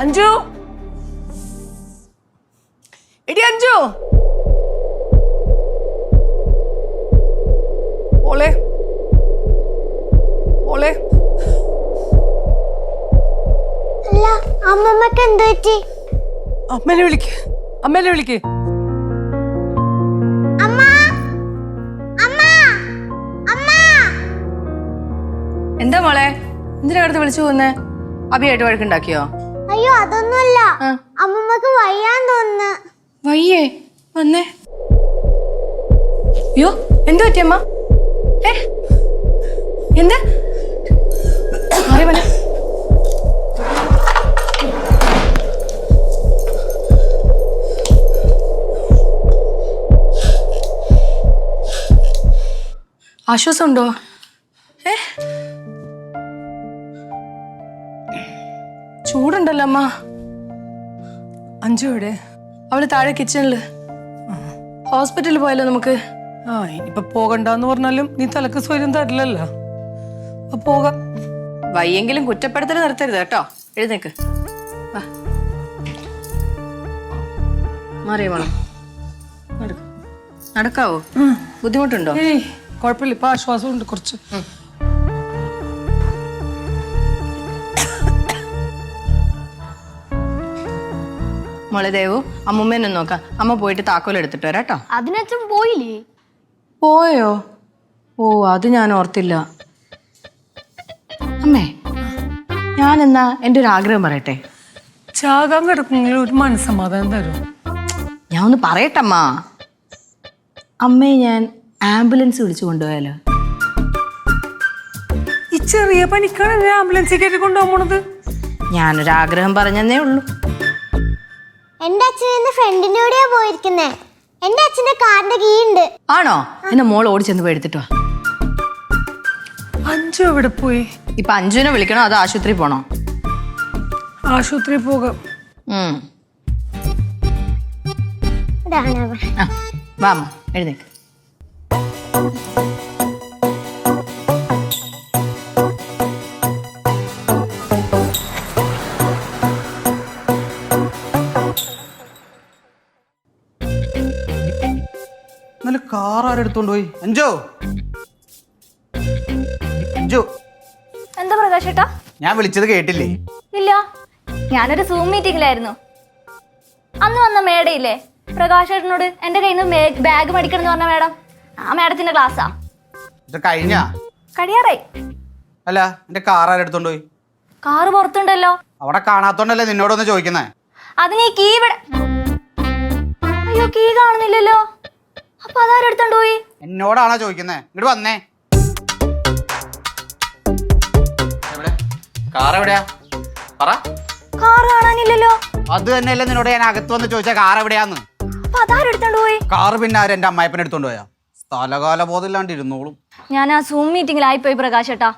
അഞ്ജു? എടി അഞ്ജു. മോളെ മോളെ അമ്മമ്മക്ക് എന്ത് പറ്റി? അമ്മേനെ വിളിക്ക്. അമ്മേനെ വിളിക്ക്. എന്തിനാ കിടന്ന് വിളിച്ചു പോകുന്നേ അഭിയായിട്ട് വഴക്കുണ്ടാക്കിയോ? അയ്യോ അതൊന്നുമല്ല. അമ്മമ്മക്ക് വയ്യാൻ തോന്നുന്നു. വയ്യേ വന്നേ. അയ്യോ എന്തു പറ്റിയമ്മ ഏ? എന്താ? ആശ്വാസമുണ്ടോ? ചൂടുണ്ടല്ലോ അമ്മ. അഞ്ചു എവിടെ അവൾ താഴെ കിച്ചണിൽ ഹോസ്പിറ്റലിൽ പോയാലോ നമുക്ക്? ആ ഇനിയിപ്പൊ പോകണ്ടെന്ന് പറഞ്ഞാലും നീ തലക്ക് സ്വയം തരില്ലല്ലോ. അപ്പൊ പോകാം. വയ്യെങ്കിലും കുറ്റപ്പെടുത്തൽ നിർത്തരുത് കേട്ടോ. എഴുന്നേക്ക്. മാറിയോ. നടക്കാവോ? ബുദ്ധിമുട്ടുണ്ടോ? ഏയ് കുഴപ്പമില്ല. ഇപ്പൊ ആശ്വാസമുണ്ട് കുറച്ച്. മോളെ ദേവു അമ്മുമ്മേനെ നോക്കാം. അമ്മ പോയിട്ട് താക്കോൽ എടുത്തിട്ട് വരാട്ടോ കേട്ടോ. അതിനച്ഛൻ പോയില്ലേ? പോയോ? ഓ അത് ഞാൻ ഓർത്തില്ല. അമ്മേ ഞാൻ എന്നാ എന്റെ ഒരു ആഗ്രഹം പറയട്ടെ? ചാകാൻ കിടക്കുമെങ്കിൽ ഒരു മനസ്സമാധാനം തരും. ഞാൻ ഒന്ന് പറയട്ടമ്മ. അമ്മയെ ഞാൻ ആംബുലൻസ് വിളിച്ചു കൊണ്ടുപോയാലോ? ഈ ചെറിയ പനിക്കാണ് ആംബുലൻസിൽ കയറ്റി കൊണ്ടുപോകാൻ പോണത്? ഞാനൊരു ആഗ്രഹം പറഞ്ഞതേ ഉള്ളൂ. എന്റെ അച്ഛൻ ഇന്ന് ഫ്രണ്ടിന്റെ കൂടെയാ പോയിരിക്കുന്നേ. എന്റെ അച്ഛന്റെ കാറിന്റെ കീ ഉണ്ട് ആണോ? എന്നെ മോൾ ഓടി ചെന്ന് പോയി എടുത്തിട്ട് വാ. അഞ്ചു എവിടെ പോയി? ഇപ്പൊ അഞ്ജുവിനെ വിളിക്കണോ അത് ആശുപത്രി പോണോ? ആശുപത്രി പോകാം. ഉം. ഇതാണ് അവൻ. ആ വാ അമ്മ എഴുന്നേക്ക്. ഇന്നലെ കാർ ആരെടുത്തോണ്ട് പോയി? അഞ്ചോ? അഞ്ചോ? എന്താ പ്രകാശ് ഏട്ടാ? ഞാൻ വിളിച്ചത് കേട്ടില്ലേ? ഇല്ല. ഞാനൊരു സൂം മീറ്റിംഗിലായിരുന്നു അന്ന് വന്ന മേഡയില്ലേ പ്രകാശ് ഏട്ടനോട് എന്റെ കയ്യിൽ നിന്ന് ബാഗ് മേടിക്കണം എന്ന് പറഞ്ഞ മേഡം. ആ മേഡത്തിന്റെ ക്ലാസ്സാ ഇത് കഴിഞ്ഞാ? കഴിയാറായി. അല്ല എന്റെ കാർ ആരെടുത്തോണ്ട് പോയി? കാറ് പുറത്തുണ്ടല്ലോ. അവിടെ കാണാത്തോണ്ടല്ലേ നിന്നോടൊന്ന് ചോദിക്കുന്നേ? അതിന് ഈ കീ ഇവിടെ അയ്യോ കീ കാണുന്നില്ലല്ലോ. അതാരെടുത്തോണ്ട് പോയി? എന്നോടാണോ ചോദിക്കുന്നേ? ഇങ്ങോട്ട് വന്നേ. കാർ എവിടെയാ? പറ. കാർ കാണാനില്ലല്ലോ. അത് തന്നെയല്ലേ നിന്നോട് ഞാൻ അകത്ത് വന്ന് ചോദിച്ച കാർ എവിടെയാന്ന്? അപ്പൊ അതാരെടുത്തോണ്ട് പോയി? കാർ പിന്നെ ആര്? എന്റെ അമ്മായപ്പനെ എടുത്തോണ്ട് പോയാ? സ്ഥലകാല ബോധമില്ലാണ്ട് ഇരുന്നോളും. ഞാൻ ആ സൂം മീറ്റിംഗിലായിപ്പോയി പ്രകാശ് ഏട്ടാ.